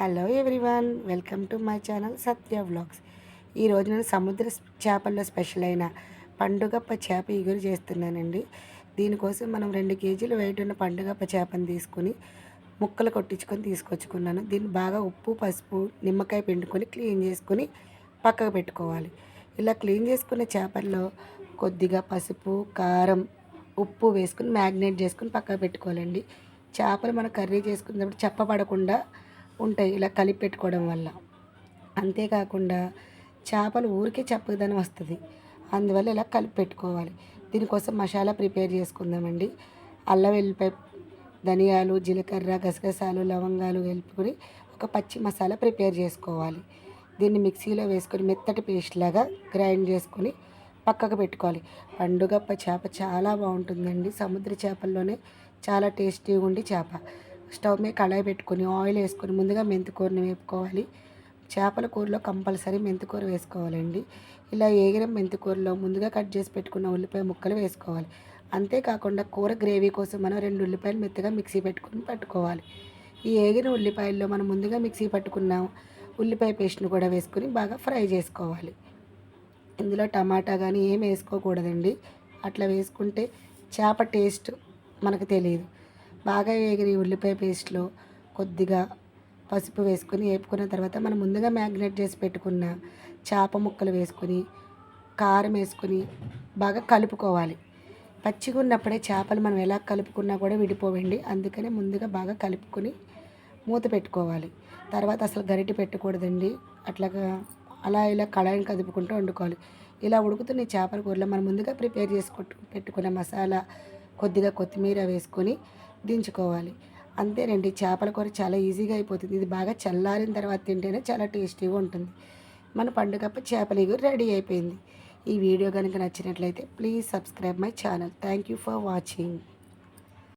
Hello everyone welcome to my channel Satya vlogs. ఈరోజు నేను సముద్ర చేపల్లో స్పెషల్ అయిన పండుగప్ప చేప ఇగురు చేస్తున్నానండి. దీనికోసం మనం రెండు కేజీలు వెయిట్ ఉన్న పండుగప్ప చేపను తీసుకొని ముక్కలు కొట్టించుకొని తీసుకొచ్చుకున్నాను. దీన్ని బాగా ఉప్పు పసుపు నిమ్మకాయ పిండుకొని క్లీన్ చేసుకొని పక్కకు పెట్టుకోవాలి. ఇలా క్లీన్ చేసుకున్న చేపల్లో కొద్దిగా పసుపు కారం ఉప్పు వేసుకుని మ్యాగ్నేట్ చేసుకుని పక్కకు పెట్టుకోవాలండి. చేపలు మనం కర్రీ చేసుకున్నప్పుడు చెప్పబడకుండా ఉంటాయి ఇలా కలిపి పెట్టుకోవడం వల్ల. అంతేకాకుండా చేపలు ఊరికే చెప్పదనం వస్తుంది. అందువల్ల ఇలా కలిపి పెట్టుకోవాలి. దీనికోసం మసాలా ప్రిపేర్ చేసుకుందామండి. అల్లం వెల్లిపాయ ధనియాలు జీలకర్ర గసగసాలు లవంగాలు వెలుపుకొని ఒక పచ్చి మసాలా ప్రిపేర్ చేసుకోవాలి. దీన్ని మిక్సీలో వేసుకొని మెత్తటి పేస్ట్ లాగా గ్రైండ్ చేసుకొని పక్కకు పెట్టుకోవాలి. పండుగప్ప చేప చాలా బాగుంటుందండి. సముద్ర చేపల్లోనే చాలా టేస్టీగా ఉండి చేప. స్టవ్ మీద కళాయి పెట్టుకొని ఆయిల్ వేసుకొని ముందుగా మెంతికూరని వేపుకోవాలి. చేపల కూరలో కంపల్సరీ మెంతికూర వేసుకోవాలండి. ఇలా ఏగిన మెంతికూరలో ముందుగా కట్ చేసి పెట్టుకున్న ఉల్లిపాయ ముక్కలు వేసుకోవాలి. అంతేకాకుండా కూర గ్రేవీ కోసం మనం రెండు ఉల్లిపాయలు మెత్తగా మిక్సీ పెట్టుకుని పట్టుకోవాలి. ఈ ఏగిన ఉల్లిపాయల్లో మనం ముందుగా మిక్సీ పట్టుకున్న ఉల్లిపాయ పేస్ట్ని కూడా వేసుకుని బాగా ఫ్రై చేసుకోవాలి. ఇందులో టమాటా కానీ ఏం వేసుకోకూడదండి. అట్లా వేసుకుంటే చేప టేస్ట్ మనకు తెలియదు బాగా వేగిన ఉల్లిపాయ పేస్ట్లో కొద్దిగా పసుపు వేసుకొని వేపుకున్న తర్వాత మనం ముందుగా మ్యాగ్నేట్ చేసి పెట్టుకున్న చేప ముక్కలు వేసుకొని కారం వేసుకొని బాగా కలుపుకోవాలి. పచ్చిగా ఉన్నప్పుడే చేపలు మనం ఎలా కలుపుకున్నా కూడా విడిపోవండి. అందుకనే ముందుగా బాగా కలుపుకొని మూత పెట్టుకోవాలి. తర్వాత అసలు గరిటె పెట్టకూడదండి. అట్లాగా అలా ఇలా కళాయిని కదుపుకుంటూ వండుకోవాలి. ఇలా ఉడుకుతున్న చేపల కూరలో మనం ముందుగా ప్రిపేర్ చేసుకుంటూ పెట్టుకున్న మసాలా కొద్దిగా కొత్తిమీర వేసుకొని దించుకోవాలి. అంతేనండి చేపల కూర చాలా ఈజీగా అయిపోతుంది. ఇది బాగా చల్లారిన తర్వాత తింటేనే చాలా టేస్టీగా ఉంటుంది. మన పండుగప్ప చేపల ఎగురు రెడీ అయిపోయింది. ఈ వీడియో కనుక నచ్చినట్లయితే please subscribe my channel. Thank you for watching.